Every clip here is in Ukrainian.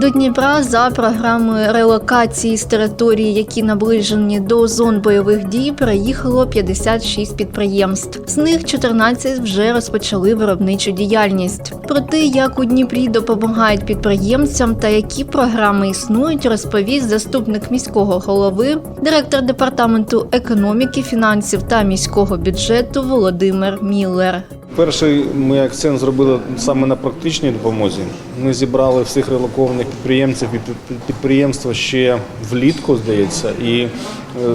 До Дніпра за програмою релокації з території, які наближені до зон бойових дій, приїхало 56 підприємств. З них 14 вже розпочали виробничу діяльність. Про те, як у Дніпрі допомагають підприємцям та які програми існують, розповість заступник міського голови, директор департаменту економіки, фінансів та міського бюджету Володимир Міллер. Перший ми акцент зробили саме на практичній допомозі. Ми зібрали всіх релокованих підприємців і під- підприємства ще влітку, здається, і е,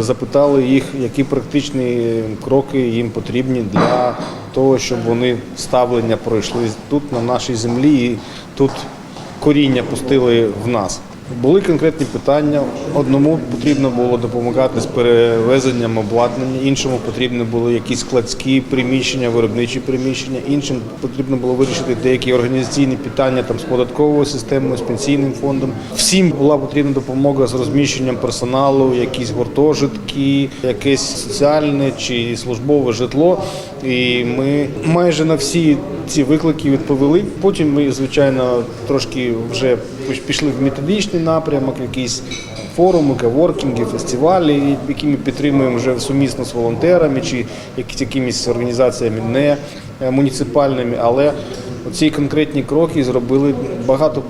запитали їх, які практичні кроки їм потрібні для того, щоб вони ставлення пройшли тут на нашій землі і тут коріння пустили в нас. Були конкретні питання. Одному потрібно було допомагати з перевезенням обладнання, іншому потрібні були якісь складські приміщення, виробничі приміщення, іншим потрібно було вирішити деякі організаційні питання там з податковою системою, з пенсійним фондом. Всім була потрібна допомога з розміщенням персоналу, якісь гуртожитки, якесь соціальне чи службове житло. І ми майже на всі ці виклики відповіли. Потім ми, звичайно, трошки вже пішли в методичний напрямок, якісь форуми, коворкінги, фестивалі, які ми підтримуємо вже сумісно з волонтерами чи якимись організаціями не е, муніципальними. Але ці конкретні кроки зробили багато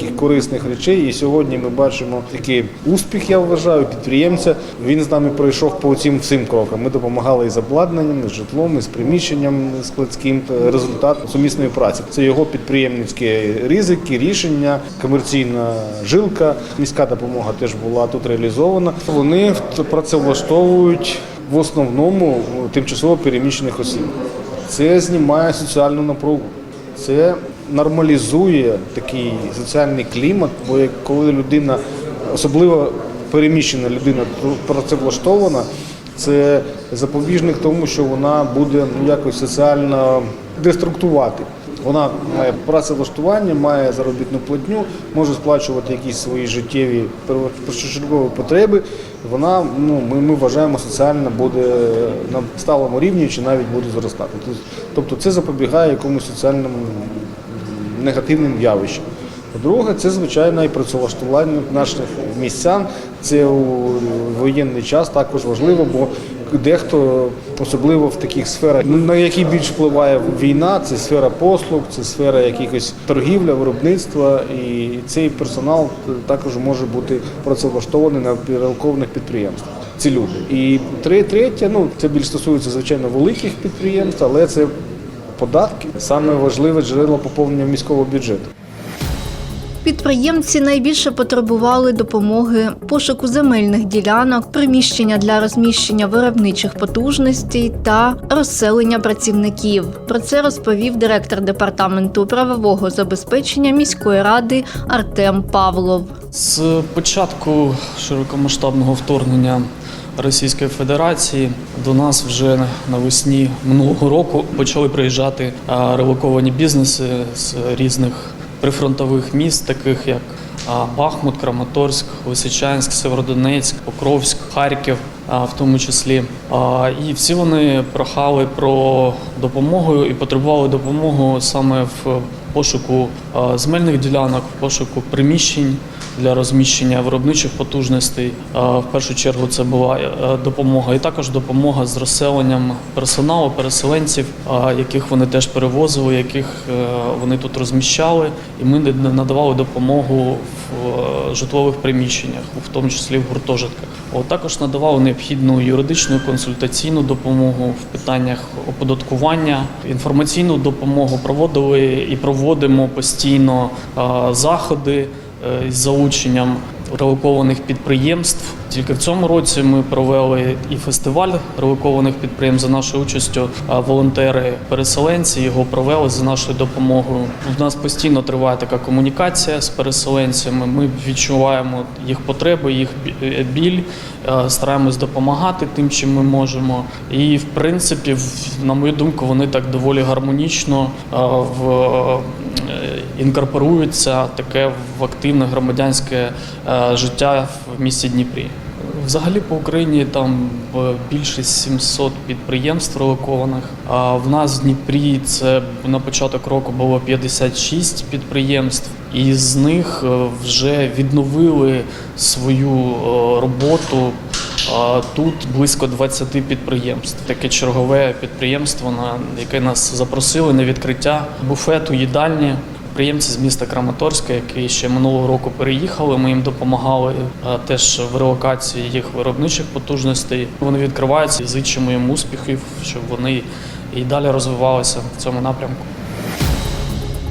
таких корисних речей. І сьогодні ми бачимо такий успіх, я вважаю, підприємця. Він з нами пройшов по цим всім крокам. Ми допомагали і з обладнанням, і з житлом, і з приміщенням складським. Результат сумісної праці. Це його підприємницькі ризики, рішення, комерційна жилка. Міська допомога теж була тут реалізована. Вони працевлаштовують в основному тимчасово переміщених осіб. Це знімає соціальну напругу. Це нормалізує такий соціальний клімат, бо коли людина, особливо переміщена людина, працевлаштована, це запобіжник тому, що вона буде ну, якось соціально деструктувати. Вона має працевлаштування, має заробітну платню, може сплачувати якісь свої життєві першочергові потреби. Вона, ну, ми, ми вважаємо, соціально буде на сталому рівні чи навіть буде зростати. Тобто це запобігає якомусь соціальному негативним явищам. По-друге, це звичайно і працевлаштування наших містян. Це у воєнний час також важливо, бо дехто, особливо в таких сферах, на які більш впливає війна, це сфера послуг, це сфера якихось торгівля, виробництва, і цей персонал також може бути працевлаштований на перелковних підприємствах. Ці люди. І тре- третє, ну це більш стосується звичайно великих підприємств, але це податки саме важливе джерело поповнення міського бюджету. Підприємці найбільше потребували допомоги пошуку земельних ділянок, приміщення для розміщення виробничих потужностей та розселення працівників. Про це розповів директор департаменту правового забезпечення міської ради Артем Павлов. З початку широкомасштабного вторгнення Російської Федерації до нас вже навесні минулого року почали приїжджати релоковані бізнеси з різних прифронтових міст, таких як Бахмут, Краматорськ, Лисичанськ, Северодонецьк, Покровськ, Харків, в тому числі. І всі вони прохали про допомогу і потребували допомогу саме в пошуку земельних ділянок, в пошуку приміщень для розміщення виробничих потужностей. В першу чергу це була е, допомога, і також допомога з розселенням персоналу, переселенців, яких вони теж перевозили, яких е, вони тут розміщали, і ми надавали допомогу в е, житлових приміщеннях, в тому числі в гуртожитках. От також надавали необхідну юридичну консультаційну допомогу в питаннях оподаткування, інформаційну допомогу проводили і проводимо постійно заходи е, із залученням релокованих підприємств. Тільки в цьому році ми провели і фестиваль релокованих підприємств за нашою участю. Волонтери-переселенці його провели за нашою допомогою. У нас постійно триває така комунікація з переселенцями. Ми відчуваємо їх потреби, їх е, біль, е, стараємось допомагати тим, чим ми можемо. І в принципі, на мою думку, вони так доволі гармонічно е, в інкорпорується таке в активне громадянське життя в місті Дніпрі. Взагалі по Україні там більше 700 підприємств релокованих. А в нас в Дніпрі це на початок року було 56 підприємств, і з них е, вже відновили свою е, роботу Тут близько 20 підприємств. Таке чергове підприємство, на яке нас запросили на відкриття буфету, їдальні. Підприємці з міста Краматорська, які ще минулого року переїхали, ми їм допомагали теж в релокації їх виробничих потужностей. Вони відкриваються і зичимо їм успіхів, щоб вони і далі розвивалися в цьому напрямку.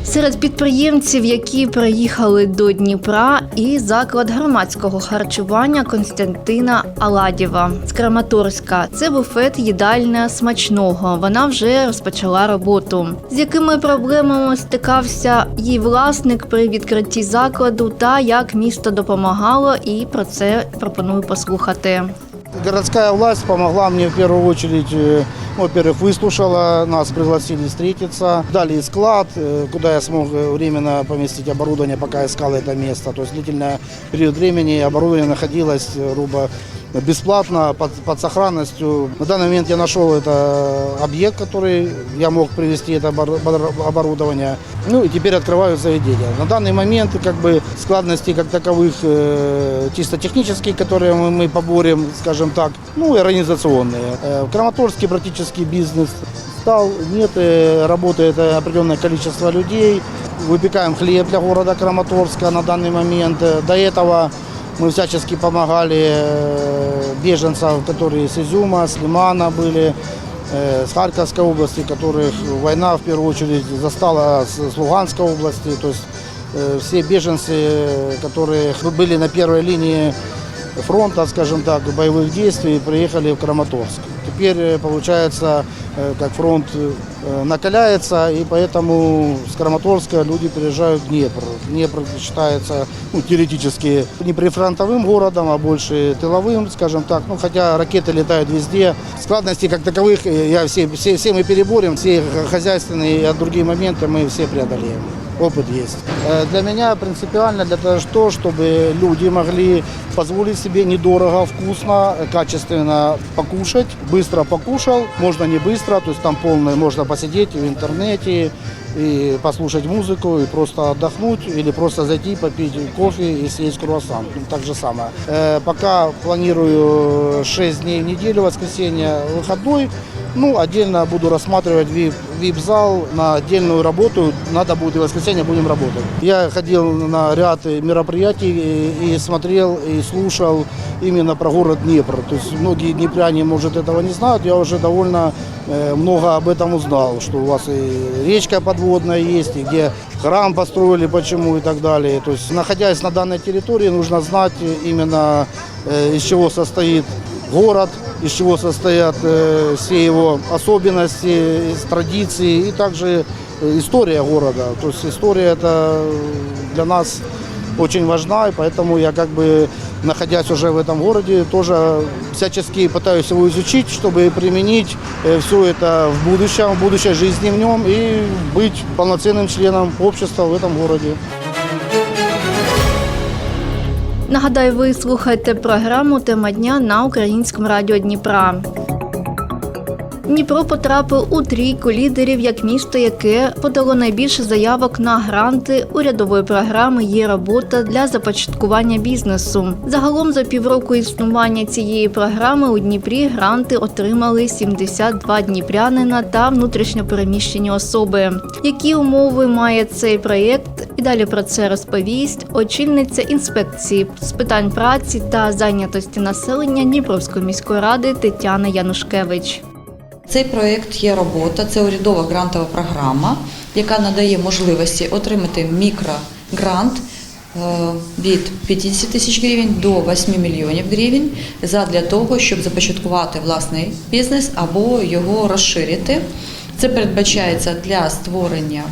Серед підприємців, які приїхали до Дніпра, і заклад громадського харчування Константина Аладєва з Краматорська. Це буфет їдальня смачного. Вона вже розпочала роботу. З якими проблемами стикався її власник при відкритті закладу, та як місто допомагало, і про це пропоную послухати. Городская власть помогла мне в первую очередь, э, во-первых, выслушала, нас пригласили встретиться, дали склад, э, куда я смог э, временно поместить оборудование, пока искал это место. То есть длительный период времени оборудование находилось э, грубо бесплатно, под, под сохранностью. На данный момент я нашел это объект, который я мог привести это обор- обор- оборудование. Ну и теперь открываю заведение. На данный момент как бы складностей как таковых э, чисто технические, которые мы, мы поборем, скажем так, ну и организационные. Э, в практически бизнес стал, нет, э, работает э, определенное количество людей. Выпекаем хлеб для города Краматорска на данный момент. Э, До этого мы всячески помогали э, беженцам, которые с Изюма, с Лимана были, э, с Харьковской области, которых война в первую очередь застала с с Луганской области. То есть э, все беженцы, э, которые были на первой линии фронта, скажем так, боевых действий, приехали в Краматорск. Теперь э, получается, э, как фронт э, накаляется, и поэтому с Краматорска люди переезжают в Днепр. Днепр считается ну, теоретически не прифронтовым городом, а больше тыловым, скажем так. Ну, хотя ракеты летают везде. Складностей как таковых э, я все, все, все мы переборем, все хозяйственные и другие моменты мы все преодолеем. Опыт есть. Э, Для меня принципиально для того, что, чтобы люди могли позволить себе недорого, вкусно, э, качественно покушать. Быстро покушал, можно не быстро, то есть там полное, можно посидеть в интернете и послушать музыку, и просто отдохнуть, или просто зайти, попить кофе и съесть круассан. Ну, Так же самое. Э, Пока планирую 6 дней в неделю, воскресенье, выходной. Ну, отдельно буду рассматривать VIP-зал на отдельную работу. Надо будет и воскресенье будем работать. Я ходил на ряд мероприятий и, и смотрел, и слушал именно про город Днепр. То есть многие днепряне, может, этого не знают. Я уже довольно много об этом узнал, что у вас и речка подводная есть, и где храм построили, почему и так далее. То есть, находясь на данной территории, нужно знать именно, э, из чего состоит город, из чего состоят э, все его особенности, из традиции и также э, история города. То есть история это для нас очень важна, и поэтому я как бы, находясь уже в этом городе, тоже всячески пытаюсь его изучить, чтобы применить все это в будущем, в будущей жизни в нем и быть полноценным членом общества в этом городе. Нагадаю, ви слухаєте програму Тема дня на українському радіо Дніпра. Дніпро потрапив у трійку лідерів як місто, яке подало найбільше заявок на гранти урядової програми Є робота для започаткування бізнесу. Загалом за півроку існування цієї програми у Дніпрі гранти отримали 72 дніпрянина та внутрішньопереміщені особи. Які умови має цей проєкт? І далі про це розповість очільниця інспекції з питань праці та зайнятості населення Дніпровської міської ради Тетяна Янушкевич. Цей проєкт є робота, це урядова грантова програма, яка надає можливості отримати мікрогрант е, від 50 тисяч гривень до 8 мільйонів гривень задля того, щоб започаткувати власний бізнес або його розширити. Це передбачається для створення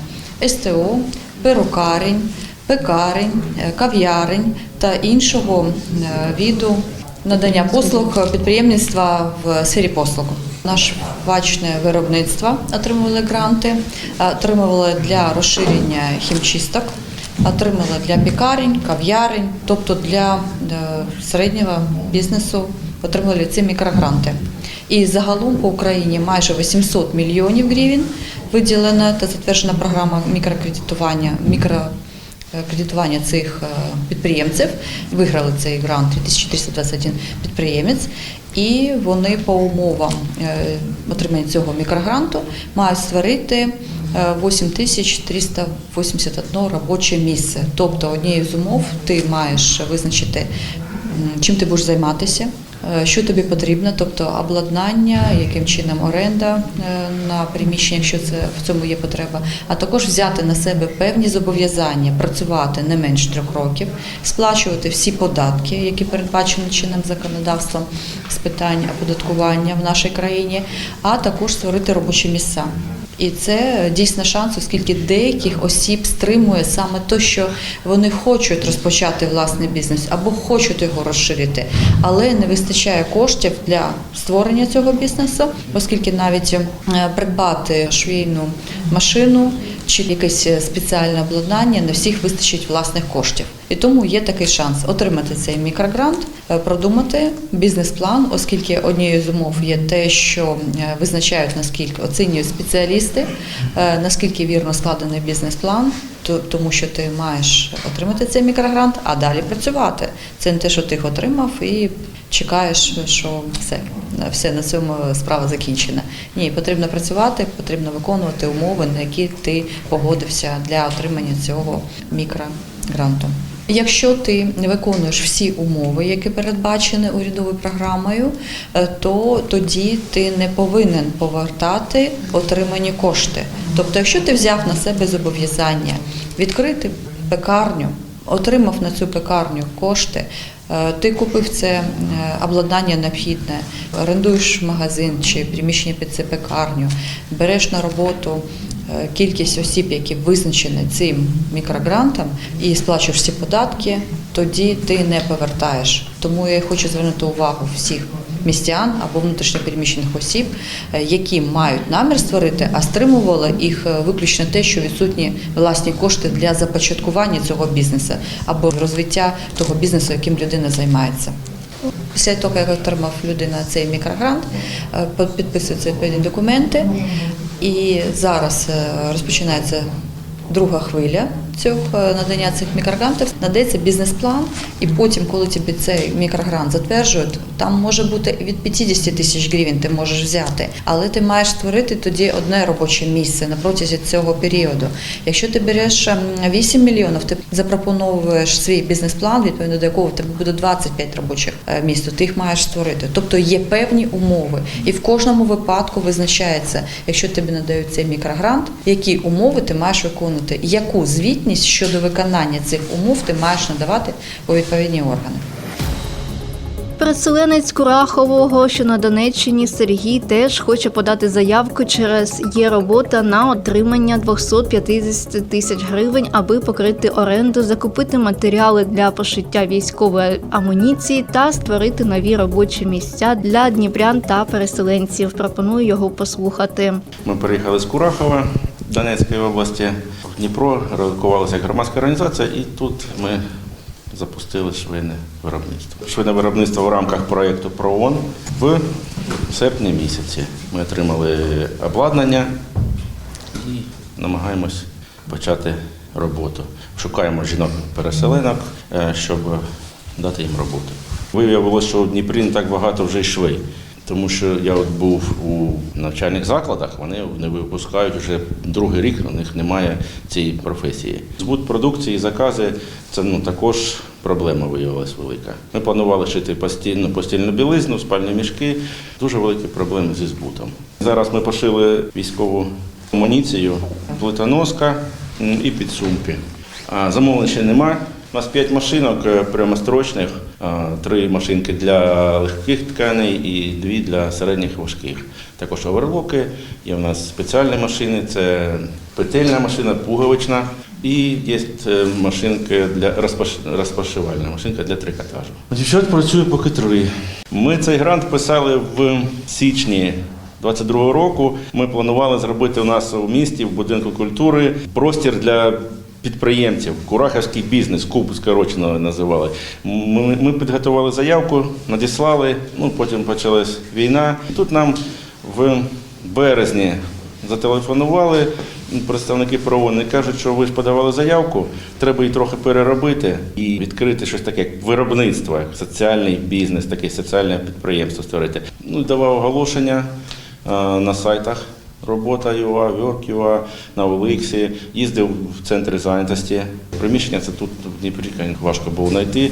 СТО, перукарень, пекарень, е, кав'ярень та іншого е, віду надання послуг підприємництва в сфері послуг. Наше вачне виробництво отримували гранти, отримували для розширення хімчисток, отримали для пікарень, кав'ярень, тобто для е, середнього бізнесу отримали ці мікрогранти. І загалом по Україні майже 800 мільйонів гривень виділена та затверджена програма мікрокредитування, мікрокредитування цих е, підприємців. Виграли цей грант 2321 підприємець, і вони по умовам е, отримання цього мікрогранту мають створити е, 8381 робоче місце. Тобто однією з умов ти маєш визначити, чим ти будеш займатися. Е, Що тобі потрібно, тобто обладнання, яким чином оренда е, на приміщення, якщо це в цьому є потреба, а також взяти на себе певні зобов'язання, працювати не менш трьох років, сплачувати всі податки, які передбачені чинним законодавством з питань оподаткування в нашій країні, а також створити робочі місця. І це дійсно шанс, оскільки деяких осіб стримує саме те, що вони хочуть розпочати власний бізнес або хочуть його розширити, але не вистачає коштів для створення цього бізнесу, оскільки навіть е, придбати швейну машину чи якесь спеціальне обладнання не всіх вистачить власних коштів. І тому є такий шанс отримати цей мікрогрант, е, продумати бізнес-план, оскільки однією з умов є те, що е, визначають наскільки оцінюють спеціалісти, е, наскільки вірно складений бізнес-план, то- тому що ти маєш отримати цей мікрогрант, а далі працювати. Це не те, що ти їх отримав і чекаєш, що все, все на цьому справа закінчена. Ні, потрібно працювати, потрібно виконувати умови, на які ти погодився для отримання цього мікрогранту. Якщо ти виконуєш всі умови, які передбачені урядовою програмою, е, то тоді ти не повинен повертати отримані кошти. Тобто, якщо ти взяв на себе зобов'язання відкрити пекарню, отримав на цю пекарню кошти, е, ти купив це е, обладнання необхідне, орендуєш магазин чи приміщення під це пекарню, береш на роботу кількість осіб, які визначені цим мікрогрантом, і сплачуєш всі податки, тоді ти не повертаєш. Тому я хочу звернути увагу всіх містян або внутрішньопереміщених осіб, е, які мають намір створити, а стримувало їх е, виключно те, що відсутні власні кошти для започаткування цього бізнесу або розвиття того бізнесу, яким людина займається. Після того, як отримав людина цей мікрогрант, е, підписуються відповідні документи, і зараз е, розпочинається друга хвиля цього е, надання цих мікрогрантів, надається бізнес-план, і потім, коли тобі цей мікрогрант затверджують, там може бути від 50 тисяч гривень ти можеш взяти, але ти маєш створити тоді одне робоче місце на протязі цього періоду. Якщо ти береш ем, 8 мільйонів, ти запропоновуєш свій бізнес-план, відповідно до якого тебе буде 25 робочих е, місць, то ти їх маєш створити. Тобто є певні умови, і в кожному випадку визначається, якщо тобі надають цей мікрогрант, які умови ти маєш виконувати, яку звітність щодо виконання цих умов ти маєш надавати у відповідні органи. Переселенець Курахового, що на Донеччині, Сергій теж хоче подати заявку через є робота на отримання 250 тисяч гривень, аби покрити оренду, закупити матеріали для пошиття військової амуніції та створити нові робочі місця для дніпрян та переселенців. Пропоную його послухати. Ми переїхали з Курахова Донецької області Дніпро, релокувалися як громадська організація, і тут ми запустили швейне виробництво. Швейне виробництво в рамках проєкту ПРООН в серпні місяці. Ми отримали обладнання і намагаємось почати роботу. Шукаємо жінок-переселенок, е, щоб дати їм роботу. Виявилося, що у Дніпрі не так багато вже й швей. Тому що я от був у навчальних закладах, вони не випускають вже другий рік, у них немає цієї професії. Збут продукції, закази це ну також проблема виявилася велика. Ми планували шити постільну постільну білизну, спальні мішки. Дуже великі проблеми зі збутом. Зараз ми пошили військову амуніцію, плитоноска і підсумки. А замовлень ще немає. У нас 5 машинок е, прямострочних, а, три машинки для легких тканей і дві для середніх важких. Також оверлоки, є у нас спеціальні машини, це петельна машина, пуговична І є е, машинки для розпаш- розпашивальна машинка для трикотажу. Дівчат працює поки три. Ми цей грант писали в січні 22 року. Ми планували зробити у нас у місті в будинку культури простір для. Підприємців, Курахівський бізнес, куб скорочено називали. Ми, ми підготували заявку, надіслали. Ну потім почалась війна. Тут нам в березні зателефонували представники ПРООН і кажуть, що ви ж подавали заявку, треба її трохи переробити і відкрити щось таке, як виробництво, як соціальний бізнес, таке соціальне підприємство створити. Ну, давав оголошення е, на сайтах. Робота ЮА, його на Оликсі, їздив в центри зайнятості. Приміщення це тут в Дніпрі важко було знайти.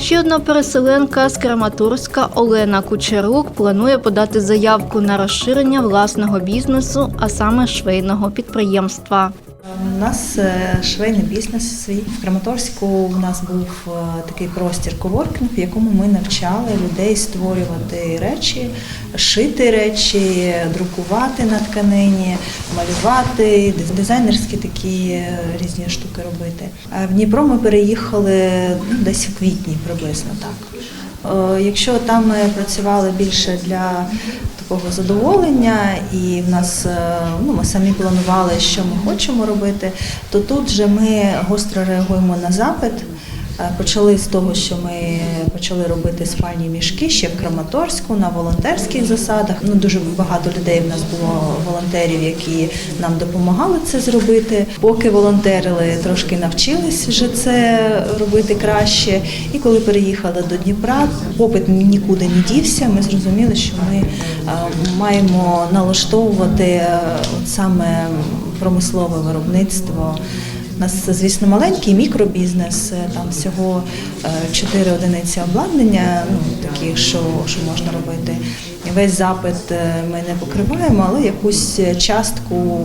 Ще одна переселенка з Краматорська Олена Кучерук планує подати заявку на розширення власного бізнесу, а саме швейного підприємства. У нас е, швейний бізнес свій. В Краматорську у нас був е, такий простір коворкінг, в якому ми навчали людей створювати речі, шити речі, друкувати на тканині, малювати, дизайнерські такі е, різні штуки робити. В Дніпро ми переїхали ну, десь в квітні приблизно так. Якщо там ми працювали більше для такого задоволення, і в нас е, ну, ми самі планували, що ми хочемо робити, то тут же ми гостро реагуємо на запит. Е, Почали з того, що ми почали робити спальні мішки ще в Краматорську на волонтерських засадах. Ну дуже багато людей в нас було волонтерів, які нам допомагали це зробити. Поки волонтерили, трошки навчились вже це робити краще. І коли переїхали до Дніпра, попит нікуди не дівся. Ми зрозуміли, що ми е, маємо налаштовувати е, саме промислове виробництво. Нас, звісно, маленький мікробізнес, е, там всього е, 4 одиниці обладнання, ну, такі, що, що можна робити. Весь запит е, ми не покриваємо, але якусь частку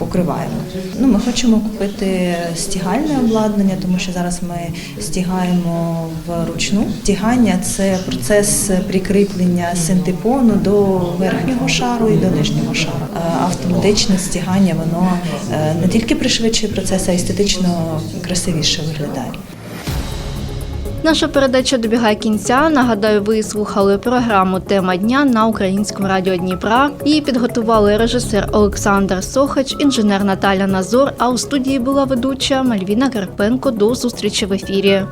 покриваємо. Ну, ми хочемо купити стігальне обладнання, тому що зараз ми стігаємо вручну. Стігання це процес прикріплення синтепону до верхнього шару і до нижнього шару. Е, Автоматичне стігання воно е, не тільки пришвидшує процес, а естетично красивіше виглядає. Наша передача добігає кінця. Нагадаю, ви слухали програму Тема дня на українському радіо Дніпра. Її підготували режисер Олександр Сохач, інженер Наталя Назор. А у студії була ведуча Мальвіна Карпенко. До зустрічі в ефірі.